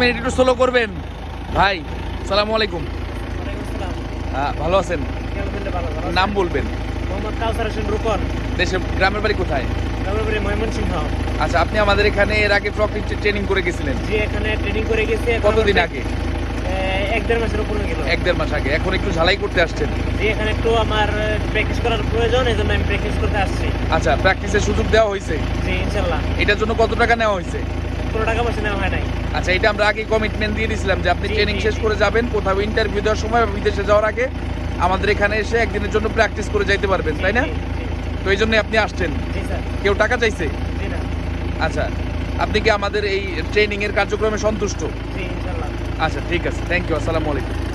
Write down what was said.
Minute একটু slow করবেন। ভাই সালামু আলাইকুম। আহ, ভালো আছেন? নাম বলবেন। মোহাম্মদ কাউসার হোসেন দেশে গ্রামের বাড়ি কোথায়? গ্রামের ময়মনসিংহ। আচ্ছা আপনি আমাদের এখানে এর আগে ফ্রক ট্রেনিং করে গেছিলেন। যে এখানে ট্রেনিং করে গেছে কতদিন আগে? এক দেড় মাসের উপরে গেল। এক দেড় মাস আগে। এখন একটু ঝালাই করতে আসছেন। যে এখানে একটু আমার প্র্যাকটিস করার প্রয়োজন এই জন্য আমি প্র্যাকটিস করতে আসছি। আচ্ছা প্র্যাকটিসের সুযোগ দেওয়া হয়েছে। জি ইনশাল্লাহ। এটার জন্য কত টাকা নেওয়া হয়েছে? কোনো টাকা পয়সা নেওয়া হয় নাই। আচ্ছা এটা আমরা আগে কমিটমেন্ট দিয়ে দিয়েছিলাম যে আপনি ট্রেনিং শেষ করে যাবেন কোথাও ইন্টারভিউ দেওয়ার সময় বা বিদেশে যাওয়ার আগে আমাদের এখানে এসে একদিনের জন্য প্র্যাকটিস করে যাইতে পারবেন তাই না? তো এই জন্যই আপনি আসছেন। কেউ টাকা চাইছে? আচ্ছা আপনি কি আমাদের এই ট্রেনিং এর কার্যক্রমে সন্তুষ্ট? আচ্ছা ঠিক আছে থ্যাংক ইউ আসসালামু আলাইকুম।